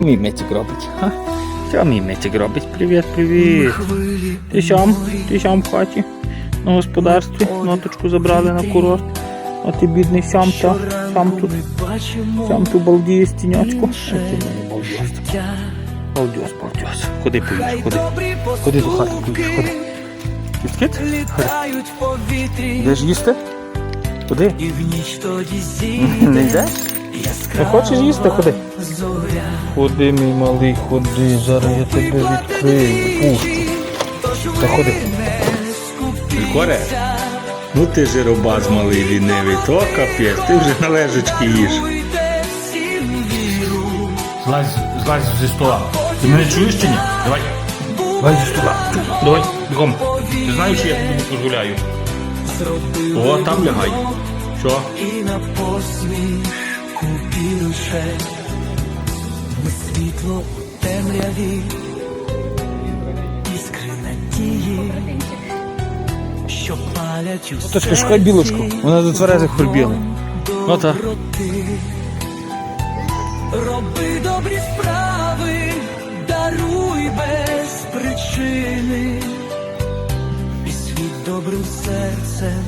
Мій метик робить. Що мій метик робить? Привіт, привіт. Ти сам? Ти сам в хаті? На господарстві ноточку забрали на курорт. А ти бідний сам та сам тут. Сам тут балдіє стінячку. Балдюс, балдюс. Ходи поїж, ходи. Ходи до хати, поїж, ходи. Кіт-кіт? Повітрі, Йдеш їсти? Куди? Не йдеш? Не хочеш їсти? Ходи. Ходи, мій малий, ходи, зараз я тебе відкрию. Та ходи. Коре? Ну ти жиробаз малий лінивий, то капець, ти вже на лежачки їж. уйде всім віру. Злазь, злазь зі стола. Ти мене чуєш чи ні? Давай. Злазь зі стола. Давай, бігом. Ти знаєш, що я тобі дозволяю. О, там лягай. Що? І на. Ми світло у темряві, іскри надії, що палять у Точка, шукай білочку. Вона до тверезих прибігла. Ну. Роби добрі справи, даруй без причини, і світ добрим серцем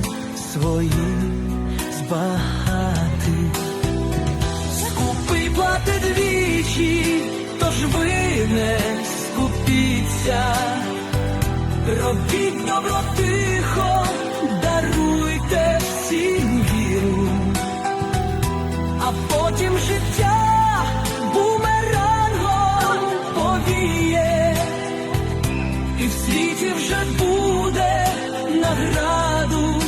своїм збагати. ж ви не скупіться, робіть добро тихо, даруйте всім віру, а потім життя бумерангом і в світі вже буде награду.